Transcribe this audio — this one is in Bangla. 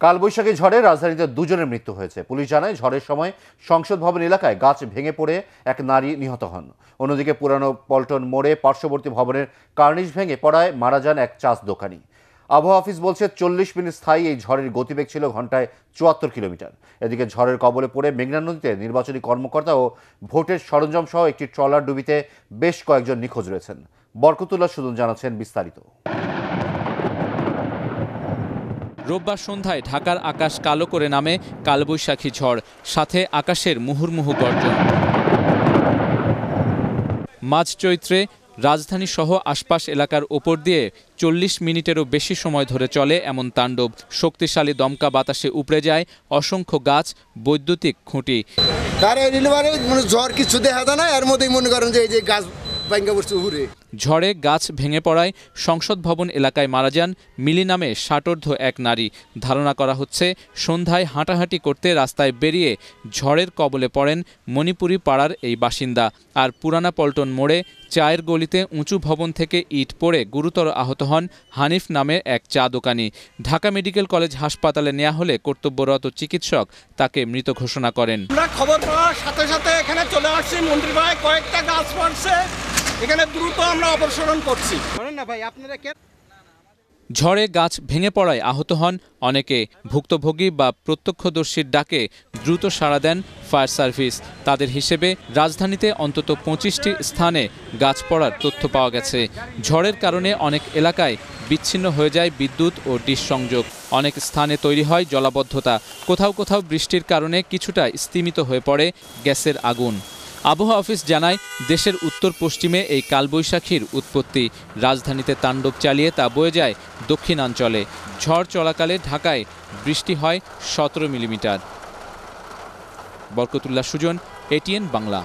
কালবৈশাখী ঝড়ে রাজধানীতে দুজনের মৃত্যু হয়েছে। পুলিশ জানায়, ঝড়ের সময় সংসদ ভবন এলাকায় গাছ ভেঙে পড়ে এক নারী নিহত হন। অন্যদিকে পুরানো পল্টন মোড়ে পার্শ্ববর্তী ভবনের কার্নিশ ভেঙে পড়ায় মারা যান এক চাষ দোকানি। আবহাওয়া অফিস বলছে, চল্লিশ মিনিট স্থায়ী এই ঝড়ের গতিবেগ ছিল ঘন্টায় চুয়াত্তর কিলোমিটার। এদিকে ঝড়ের কবলে পড়ে মেঘনা নদীতে নির্বাচনী কর্মকর্তা ও ভোটের সরঞ্জাম সহ একটি ট্রলার ডুবিতে বেশ কয়েকজন নিখোঁজ রয়েছেন। বরকতুল্লাহ সুদন জানাচ্ছেন বিস্তারিত। রোববার সন্ধ্যায় ঢাকার আকাশ কালো করে নামে কালবৈশাখী ঝড়, সাথে আকাশের মুহুর্মুহু গর্জন। মাঝ চৈত্রে রাজধানী সহ আশপাশ এলাকার ওপর দিয়ে চল্লিশ মিনিটেরও বেশি সময় ধরে চলে এমন তাণ্ডব। শক্তিশালী দমকা বাতাসে উপড়ে যায় অসংখ্য গাছ, বৈদ্যুতিক খুঁটি। মানে জ্বর কিছু দেখা যায় না, এর মধ্যেই মনে করেন যে এই যে গাছ ঝড়ে গাছ ভেঙে পড়ায় সংসদ ভবন এলাকায় মারা যান মিলি নামে ষাটোর্ধ এক নারী। ধারণা করা হচ্ছে, সন্ধ্যায় হাঁটাহাঁটি করতে রাস্তায় বেরিয়ে ঝড়ের কবলে পড়েন মণিপুরি পাড়ার এই বাসিন্দা। আর পুরানা পল্টন মোড়ে চায়ের গলিতে উঁচু ভবন থেকে ইট পড়ে গুরুতর আহত হন হানিফ নামের এক চা দোকানি। ঢাকা মেডিকেল কলেজ হাসপাতালে নেওয়া হলে কর্তব্যরত চিকিৎসক তাকে মৃত ঘোষণা করেন। খবর পাওয়ার সাথে সাথে এখানে চলে আসছি। মন্ত্রী ভাই, কয়েকটা গাছ পড়ছে। এখানে দ্রুত আমরা অপসারণ করছি। না ভাই, আপনারা কে? ঝড়ে গাছ ভেঙে পড়ায় আহত হন অনেকে। ভুক্তভোগী বা প্রত্যক্ষদর্শীর ডাকে দ্রুত সাড়া দেন ফায়ার সার্ভিস। তাদের হিসেবে রাজধানীতে অন্তত পঁচিশটি স্থানে গাছ পড়ার তথ্য পাওয়া গেছে। ঝড়ের কারণে অনেক এলাকায় বিচ্ছিন্ন হয়ে যায় বিদ্যুৎ ও ডিশ সংযোগ অনেক স্থানে তৈরি হয় জলাবদ্ধতা। কোথাও কোথাও বৃষ্টির কারণে কিছুটা স্তিমিত হয়ে পড়ে গ্যাসের আগুন। আবহাওয়া অফিস জানায়, দেশের উত্তর পশ্চিমে এই কালবৈশাখীর উৎপত্তি। রাজধানীতে তাণ্ডব চালিয়ে তা বয়ে যায় দক্ষিণাঞ্চলে। ঝড় চলাকালে ঢাকায় বৃষ্টি হয় সতেরো মিলিমিটার। বরকতুল্লাহ সুজন, এটিএন বাংলা।